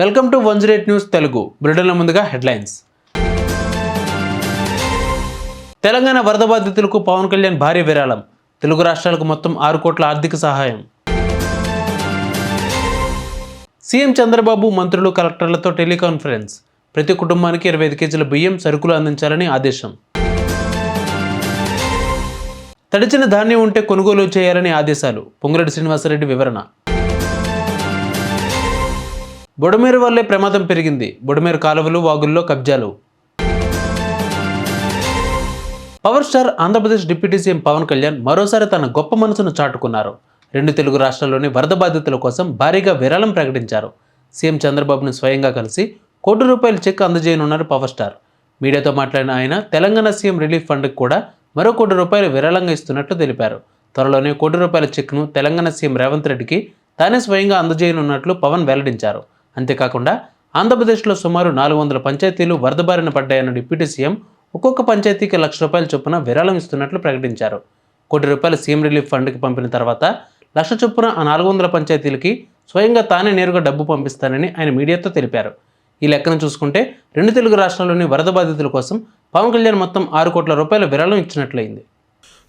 Welcome to one zero eight news Telugu. బ్రిటన్ల ముందుగా headlines. Telangana వరద బాధితులకు పవన్ కళ్యాణ్ భారీ విరాళం. తెలుగు రాష్ట్రాలకు మొత్తం ఆరు కోట్ల ఆర్థిక సహాయం. సీఎం చంద్రబాబు మంత్రులు కలెక్టర్లతో టెలికాన్ఫరెన్స్. ప్రతి కుటుంబానికి ఇరవై ఐదు కేజీల బియ్యం సరుకులు అందించాలని ఆదేశం. తడిచిన ధాన్యం ఉంటే కొనుగోలు చేయాలని ఆదేశాలు. పొంగురెడ్డి శ్రీనివాసరెడ్డి వివరణ. బుడమేరు వల్లే ప్రమాదం పెరిగింది. బుడమేరు కాలువలు వాగుల్లో కబ్జాలు. Power star Andhra Pradesh deputy CM Pawan Kalyan మరోసారి తన గొప్ప మనసును చాటుకున్నారు. రెండు తెలుగు రాష్ట్రాల్లోని వరద బాధితుల కోసం భారీగా విరాళం ప్రకటించారు. సీఎం చంద్రబాబును స్వయంగా కలిసి కోటి రూపాయల చెక్ అందజేయనున్నారు పవర్ స్టార్. మీడియాతో మాట్లాడిన ఆయన తెలంగాణ సీఎం రిలీఫ్ ఫండ్కి కూడా మరో కోటి రూపాయలు విరాళంగా ఇస్తున్నట్లు తెలిపారు. త్వరలోనే కోటి రూపాయల చెక్ను తెలంగాణ సీఎం రేవంత్ రెడ్డికి తానే స్వయంగా అందజేయనున్నట్లు పవన్ వెల్లడించారు. అంతేకాకుండా ఆంధ్రప్రదేశ్లో సుమారు నాలుగు వందల పంచాయతీలు వరద బారిన పడ్డాయన్న డిప్యూటీ సీఎం ఒక్కొక్క పంచాయతీకి లక్ష రూపాయల చొప్పున విరాళం ఇస్తున్నట్లు ప్రకటించారు. కోటి రూపాయలు సీఎం రిలీఫ్ ఫండ్కి పంపిన తర్వాత లక్ష చొప్పున ఆ నాలుగు వందల పంచాయతీలకి స్వయంగా తానే నేరుగా డబ్బు పంపిస్తానని ఆయన మీడియాతో తెలిపారు. ఈ లెక్కను చూసుకుంటే రెండు తెలుగు రాష్ట్రాల్లోని వరద బాధితుల కోసం పవన్ కళ్యాణ్ మొత్తం ఆరు కోట్ల రూపాయల విరాళం ఇచ్చినట్లయింది.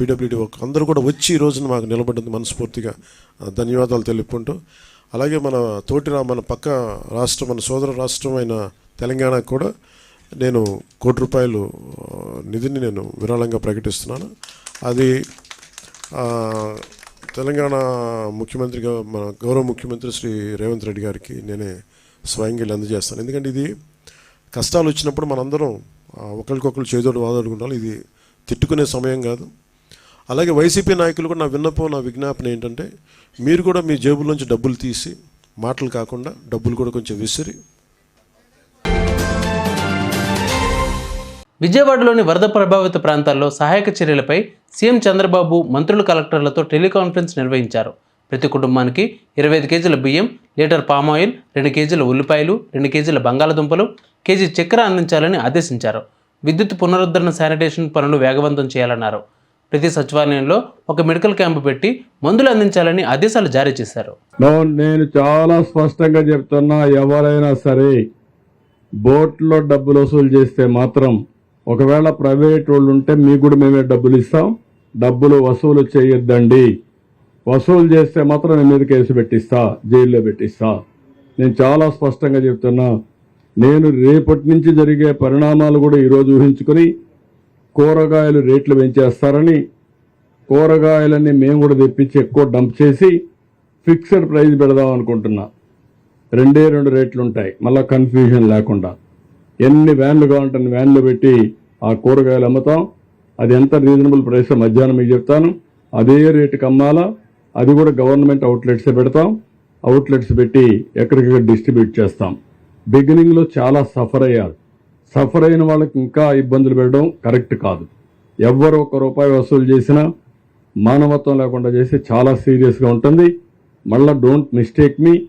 పీడబ్ల్యూడి వర్క్ అందరూ కూడా వచ్చి ఈ రోజున మాకు నిలబడింది మనస్ఫూర్తిగా. ధన్యవాదాలు తెలుపుకుంటూ. అలాగే మన తోటి మన పక్క రాష్ట్రం మన సోదర రాష్ట్రం అయిన తెలంగాణకు కూడా నేను కోటి రూపాయలు నిధిని నేను విరాళంగా ప్రకటిస్తున్నాను. అది తెలంగాణ ముఖ్యమంత్రిగా మన గౌరవ ముఖ్యమంత్రి శ్రీ రేవంత్ రెడ్డి గారికి నేనే స్వయంగా వెళ్ళి అందజేస్తాను. ఎందుకంటే ఇది కష్టాలు వచ్చినప్పుడు మనందరం ఒకరికొకరు చేదోడు వాదోడుకుంటాం ఇది తిట్టుకునే సమయం కాదు. అలాగే వైసీపీ నాయకులు కూడా నా విన్నపం నా విజ్ఞాపన ఏంటంటే మీరు కూడా మీ జేబులోంచి డబ్బులు తీసి మాటలు కాకుండా డబ్బులు కూడా కొంచెం విసిరి. విజయవాడలోని వరద ప్రభావిత ప్రాంతాల్లో సహాయక చర్యలపై సీఎం చంద్రబాబు మంత్రులు కలెక్టర్లతో టెలికాన్ఫరెన్స్ నిర్వహించారు. ప్రతి కుటుంబానికి ఇరవై ఐదు కేజీల బియ్యం లీటర్ పామాయిల్ రెండు కేజీల ఉల్లిపాయలు రెండు కేజీల బంగాళదుంపలు కేజీ చక్కెర అందించాలని ఆదేశించారు. విద్యుత్ పునరుద్ధరణ శానిటేషన్ పనులు వేగవంతం చేయాలన్నారు. ప్రతి సచివాలయంలో ఒక మెడికల్ క్యాంపు పెట్టి మందులు అందించాలని ఆదేశాలు జారీ చేశారు. నేను చాలా స్పష్టంగా చెప్తున్నా ఎవరైనా సరే బోట్లో డబ్బులు వసూలు చేస్తే మాత్రం ఒకవేళ ప్రైవేట్ వాళ్ళు ఉంటే మీకు కూడా మేమే డబ్బులు ఇస్తాం. డబ్బులు వసూలు చేయొద్దండి. వసూలు చేస్తే మాత్రం నేను మీద కేసు పెట్టిస్తా జైల్లో పెట్టిస్తా. నేను చాలా స్పష్టంగా చెప్తున్నా నేను రేపటి నుంచి జరిగే పరిణామాలు కూడా ఈరోజు ఊహించుకొని కూరగాయలు రేట్లు పెంచేస్తారని కూరగాయలన్నీ మేము కూడా తెప్పించి ఎక్కువ డంప్ చేసి ఫిక్స్డ్ ప్రైస్ పెడదాం అనుకుంటున్నా. రెండే రెండు రేట్లు ఉంటాయి మళ్ళీ కన్ఫ్యూజన్ లేకుండా. ఎన్ని వ్యాన్లు కావాలంటే వ్యాన్లు పెట్టి ఆ కూరగాయలు అమ్ముతాం. అది ఎంత రీజనబుల్ ప్రైస్ మధ్యాహ్నం మీకు చెప్తాను. అదే రేటుకి అమ్మాలా అది కూడా గవర్నమెంట్ అవుట్లెట్సే పెడతాం. అవుట్లెట్స్ పెట్టి ఎక్కడికక్కడ డిస్ట్రిబ్యూట్ చేస్తాం. బిగినింగ్లో చాలా సఫర్ అయ్యారు. సఫర్ అయిన వాళ్ళకి ఇంకా ఇబ్బందులు పెట్టడం కరెక్ట్ కాదు. ఎవ్వరు ఒక రూపాయి వసూలు చేసినా మానవత్వం లేకుండా చేస్తే చాలా సీరియస్గా ఉంటుంది. మళ్ళీ డోంట్ మిస్టేక్ మీ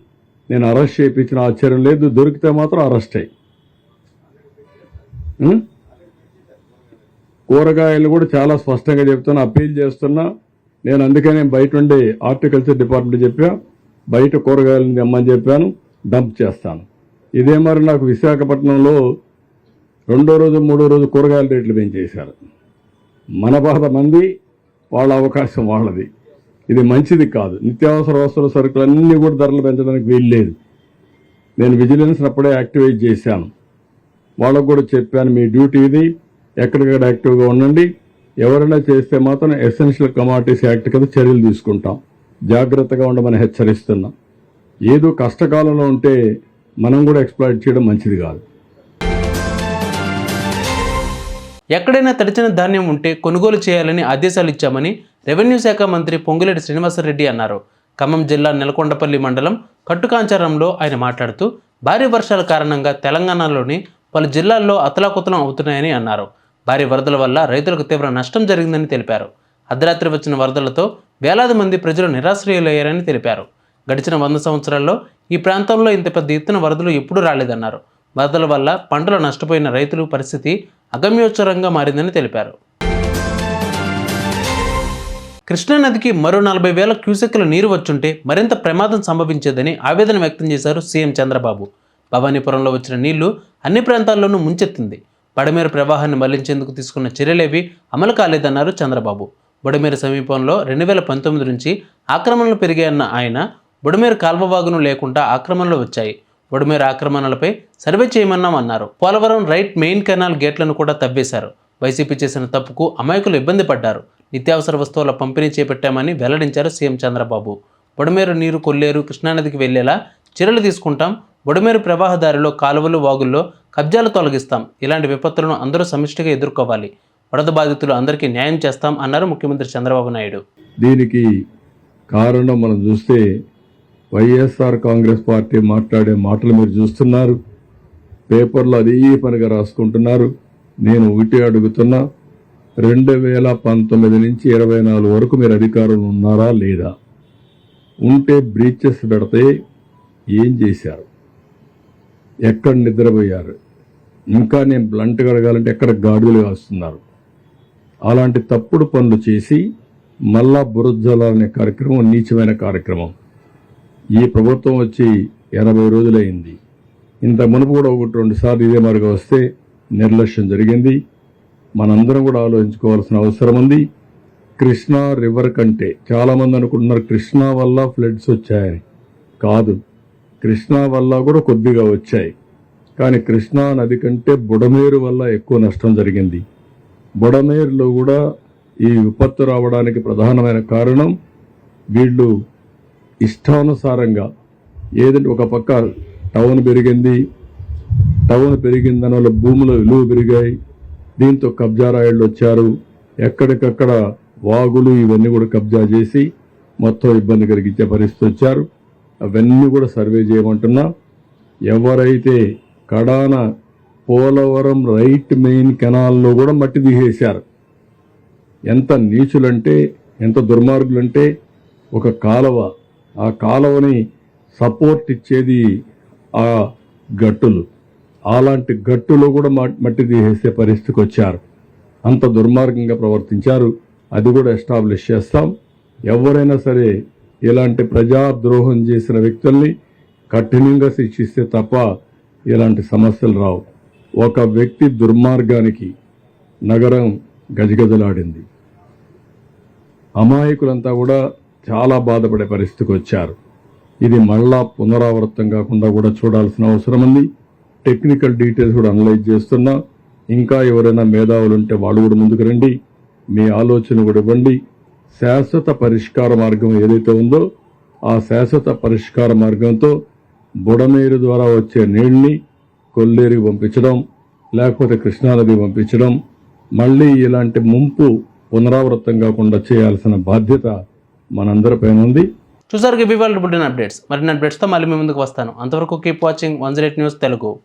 నేను అరెస్ట్ చేయించిన ఆశ్చర్యం లేదు. దొరికితే మాత్రం అరెస్ట్ అయ్యి కూరగాయలు కూడా చాలా స్పష్టంగా చెప్తున్నా అప్పీల్ చేస్తున్నా. నేను అందుకనే బయట ఉండి హార్టికల్చర్ డిపార్ట్మెంట్ చెప్పా. బయట కూరగాయలను తెమ్మని చెప్పాను. డంప్ చేస్తాను. ఇదే మరి నాకు విశాఖపట్నంలో రెండో రోజు మూడో రోజు కూరగాయల రేట్లు పెంచేశారు. మన బాధ మంది వాళ్ళ అవకాశం వాళ్ళది. ఇది మంచిది కాదు. నిత్యావసర వస్తువుల సరుకులు అన్నీ కూడా ధరలు పెంచడానికి వీలు లేదు. నేను విజిలెన్స్ అప్పుడే యాక్టివేట్ చేశాను. వాళ్ళకు కూడా చెప్పాను మీ డ్యూటీ ఇది. ఎక్కడికక్కడ యాక్టివ్గా ఉండండి. ఎవరైనా చేస్తే మాత్రం ఎసెన్షియల్ కమాడిటీస్ యాక్ట్ కింద చర్యలు తీసుకుంటాం. జాగ్రత్తగా ఉండమని హెచ్చరిస్తున్నాం. ఏదో కష్టకాలంలో ఉంటే మనం కూడా ఎక్స్ప్లాయిట్ చేయడం మంచిది కాదు. ఎక్కడైనా తడిచిన ధాన్యం ఉంటే కొనుగోలు చేయాలని ఆదేశాలు ఇచ్చామని రెవెన్యూ శాఖ మంత్రి పొంగులేటి శ్రీనివాసరెడ్డి అన్నారు. ఖమ్మం జిల్లా నెలకొండపల్లి మండలం కట్టుకాంచారంలో ఆయన మాట్లాడుతూ భారీ వర్షాల కారణంగా తెలంగాణలోని పలు జిల్లాల్లో అతలాకుతలం అవుతున్నాయని అన్నారు. భారీ వరదల వల్ల రైతులకు తీవ్ర నష్టం జరిగిందని తెలిపారు. అర్ధరాత్రి వచ్చిన వరదలతో వేలాది మంది ప్రజలు నిరాశ్రయులయ్యారని తెలిపారు. గడిచిన వంద సంవత్సరాల్లో ఈ ప్రాంతంలో ఇంత పెద్ద ఎత్తున వరదలు ఎప్పుడూ రాలేదన్నారు. వరదల వల్ల పంటలు నష్టపోయిన రైతుల పరిస్థితి అగమ్యోచ్చరంగా మారిందని తెలిపారు. కృష్ణానదికి మరో నలభై వేల క్యూసెక్కుల నీరు వచ్చుంటే మరింత ప్రమాదం సంభవించేదని ఆవేదన వ్యక్తం చేశారు సీఎం చంద్రబాబు. భవానీపురంలో వచ్చిన నీళ్ళు అన్ని ప్రాంతాల్లోనూ ముంచెత్తింది. బడమేరు ప్రవాహాన్ని మళ్ళించేందుకు తీసుకున్న చర్యలేవి అమలు కాలేదన్నారు చంద్రబాబు. బుడమేరు సమీపంలో రెండు వేల పంతొమ్మిది నుంచి ఆక్రమణలు పెరిగాయన్న ఆయన బుడమేరు కాల్వబాగును లేకుండా ఆక్రమణలు వచ్చాయి. బుడమేరు ఆక్రమణలపై సర్వే చేయమన్నామన్నారు. పోలవరం రైట్ మెయిన్ కెనాల్ గేట్లను కూడా తవ్వేశారు. వైసీపీ చేసిన తప్పుకు అమాయకులు ఇబ్బంది పడ్డారు. నిత్యావసర వస్తువుల పంపిణీ చేపట్టామని వెల్లడించారు సీఎం చంద్రబాబు. బుడమేరు నీరు కొల్లేరు కృష్ణానదికి వెళ్ళేలా చర్యలు తీసుకుంటాం. బుడమేరు ప్రవాహదారిలో కాలువలు వాగుల్లో కబ్జాలు తొలగిస్తాం. ఇలాంటి విపత్తులను అందరూ సమిష్టిగా ఎదుర్కోవాలి. వరద బాధితులు అందరికీ న్యాయం చేస్తాం అన్నారు ముఖ్యమంత్రి చంద్రబాబు నాయుడు. దీనికి కారణం మనం చూస్తే వైఎస్ఆర్ కాంగ్రెస్ పార్టీ మాట్లాడే మాటలు మీరు చూస్తున్నారు. పేపర్లో అదే పనిగా రాసుకుంటున్నారు. నేను ఒకటి అడుగుతున్నా రెండు వేల పంతొమ్మిది నుంచి ఇరవై నాలుగు వరకు మీరు అధికారంలో ఉన్నారా లేదా? ఉంటే బ్రీచెస్ పెడితే ఏం చేశారు? ఎక్కడ నిద్రపోయారు? ఇంకా నేను బ్లంట్గా అడగాలంటే ఎక్కడ గాడులు కాస్తున్నారు? అలాంటి తప్పుడు పనులు చేసి మళ్ళా బురజల అనే కార్యక్రమం నీచమైన కార్యక్రమం. ఈ ప్రభుత్వం వచ్చి ఎనభై రోజులైంది. ఇంత మునుపు కూడా ఒకటి రెండు సార్లు ఇదే మరుగా వస్తే నిర్లక్ష్యం జరిగింది. మనందరం కూడా ఆలోచించుకోవాల్సిన అవసరం ఉంది. కృష్ణా రివర్ కంటే చాలామంది అనుకుంటున్నారు కృష్ణా వల్ల ఫ్లడ్స్ వచ్చాయని. కాదు కృష్ణా వల్ల కూడా కొద్దిగా వచ్చాయి. కానీ కృష్ణా నది కంటే బుడమేరు వల్ల ఎక్కువ నష్టం జరిగింది. బుడమేరులో కూడా ఈ విపత్తు రావడానికి ప్రధానమైన కారణం వీళ్ళు ఇష్టానుసారంగా ఏదంటే ఒక పక్క టౌన్ పెరిగింది టౌన్ పెరిగిన దానివల్ల భూముల విలువ పెరిగాయి దీంతో కబ్జా రాయళ్ళు వచ్చారు. ఎక్కడికక్కడ వాగులు ఇవన్నీ కూడా కబ్జా చేసి మొత్తం ఇబ్బంది కలిగించే పరిస్థితి వచ్చారు. అవన్నీ కూడా సర్వే చేయమంటున్నా ఎవరైతే కడాన పోలవరం రైట్ మెయిన్ కెనాల్లో కూడా మట్టి తీసేశారు ఎంత నీచులంటే ఎంత దుర్మార్గులంటే ఒక కాలువ ఆ కాలువని సపోర్ట్ ఇచ్చేది ఆ గట్టులు. అలాంటి గట్టులో కూడా మట్టి తీసేసే పరిస్థితికి వచ్చారు. అంత దుర్మార్గంగా ప్రవర్తించారు. అది కూడా ఎస్టాబ్లిష్ చేస్తాం. ఎవరైనా సరే ఇలాంటి ప్రజాద్రోహం చేసిన వ్యక్తుల్ని కఠినంగా శిక్షిస్తే తప్ప ఇలాంటి సమస్యలు రావు. ఒక వ్యక్తి దుర్మార్గానికి నగరం గజగజలాడింది. అమాయకులంతా కూడా చాలా బాధపడే పరిస్థితికి వచ్చారు. ఇది మళ్ళా పునరావృతం కాకుండా కూడా చూడాల్సిన అవసరం ఉంది. టెక్నికల్ డీటెయిల్స్ కూడా అనలైజ్ చేస్తున్నా. ఇంకా ఎవరైనా మేధావులు ఉంటే వాళ్ళు కూడా ముందుకు రండి. మీ ఆలోచన కూడా ఇవ్వండి. శాశ్వత పరిష్కార మార్గం ఏదైతే ఉందో ఆ శాశ్వత పరిష్కార మార్గంతో బుడమేరు ద్వారా వచ్చే నీళ్ళని కొల్లేరుకి పంపించడం లేకపోతే కృష్ణానది పంపించడం మళ్ళీ ఇలాంటి ముంపు పునరావృతం కాకుండా చేయాల్సిన బాధ్యత మనందరిపైన ఉంది. చూసారు ఇవి వాళ్ళ బుల్టెన్ అప్డేట్స్ మరిన్ని అప్డేట్స్తో మళ్ళీ మీ ముందుకు వస్తాను. అంతవరకు keep watching one zero news Telugu.